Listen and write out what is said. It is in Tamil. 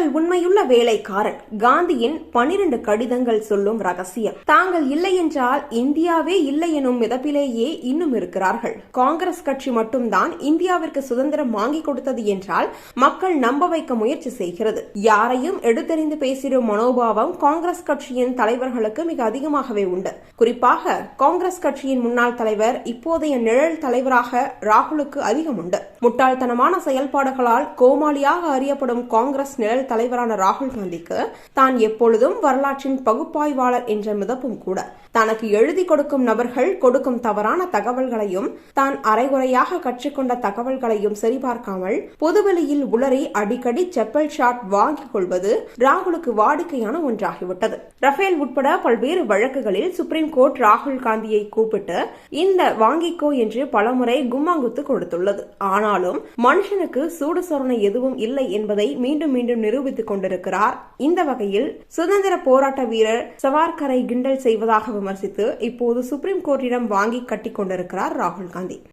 தாங்கள் உண்மையுள்ள வேலைக்காரன் காந்தியின் பனிரெண்டு கடிதங்கள் சொல்லும் ரகசியம். தாங்கள் இல்லை என்றால் இந்தியாவே இல்லை எனும் மிதப்பிலேயே இன்னும் இருக்கிறார்கள். காங்கிரஸ் கட்சி மட்டும்தான் இந்தியாவிற்கு சுதந்திரம் வாங்கி கொடுத்தது என்றால் மக்கள் நம்ப வைக்க முயற்சி செய்கிறது. யாரையும் எடுத்தறிந்து பேசிடும் மனோபாவம் காங்கிரஸ் கட்சியின் தலைவர்களுக்கு மிக அதிகமாகவே உண்டு. குறிப்பாக காங்கிரஸ் கட்சியின் முன்னாள் தலைவர் இப்போதைய நிழல் தலைவராக ராகுலுக்கு அதிகம் உண்டு. முட்டாள்தனமான செயல்பாடுகளால் கோமாளியாக அறியப்படும் காங்கிரஸ் நிழல் தலைவரான ராகுல் காந்திக்கு தான் எப்பொழுதும் வரலாற்றின் பகுப்பாய்வாளர் என்ற மிதப்பும் கூட. தனக்கு எழுதி கொடுக்கும் நபர்கள் கொடுக்கும் தவறான தகவல்களையும் தான் அரைகுறையாக கற்றுக்கொண்ட தகவல்களையும் சரிபார்க்காமல் பொதுவெளியில் உளறி அடிக்கடி செப்பல் ஷாட் வாங்கிக் கொள்வது ராகுலுக்கு வாடிக்கையான ஒன்றாகிவிட்டது. ரஃபேல் உட்பட பல்வேறு வழக்குகளில் சுப்ரீம் கோர்ட் ராகுல் காந்தியை கூப்பிட்டு இந்த வாங்கிக்கோ என்று பலமுறை கும்மாங்குத்து கொடுத்துள்ளது. ஆனாலும் மனுஷனுக்கு சூடு சொரணை எதுவும் இல்லை என்பதை மீண்டும் மீண்டும் நிரூபித்துக் கொண்டிருக்கிறார். இந்த வகையில் சுதந்திர போராட்ட வீரர் சவார்கரை கிண்டல் செய்வதாக விமர்சித்து இப்போது சுப்ரீம் கோர்ட்டிடம் வாங்கி கட்டிக் கொண்டிருக்கிறார் ராகுல் காந்தி.